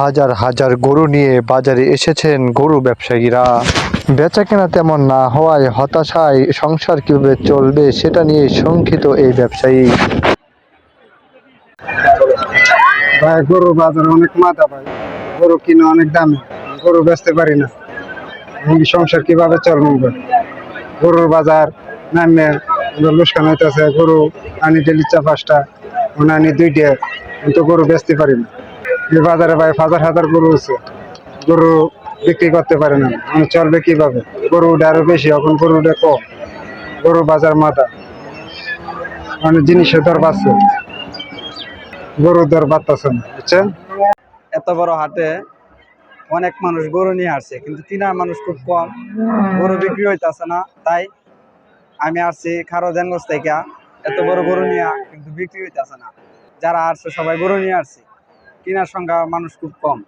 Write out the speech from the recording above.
হাজার হাজার গরু নিয়ে বাজারে এসেছেন গরু ব্যবসায়ীরা। বেচা কেনা তেমন না হওয়ায় হতাশায় সংসার কীভাবে চলবে সেটা নিয়ে শঙ্কিত এই ব্যবসায়ী। ভাই, গরু বাজারে অনেক মাথা ভাই। গরু কিনে অনেক দামি। গরু বেচতে পারি না। সংসার কীভাবে চলবো? গরুর বাজার নামে লুস্কান হইতেছে। গরু আনি ডেলি চা পাঁচটা আনি দুইটা। কিন্তু গরু বেচতে পারি না। এই বাজারে ভাই হাজার হাজার গরু আছে, গরু বিক্রি করতে পারে না। আমি চলবে কীভাবে? গরু আরও বেশি, এখন গরু উঠে কম। গরু বাজার মাথা। অনেক জিনিসের দর বাড়ছে। গরুর দর বাড়তেছে না, বুঝছেন? এত বড় হাটে অনেক মানুষ গরু নিয়ে আসছে, কিন্তু কিনার মানুষ খুব কম। গরু বিক্রি হইতাছে না, তাই আমি আসছি খারো জেনগঞ্জ থেকে। এত বড় গরু নিয়ে কিন্তু বিক্রি হইতাছে না। যারা আসছে সবাই গরু নিয়ে আসছে। কেনার সংখ্যা মানুষ খুব কম।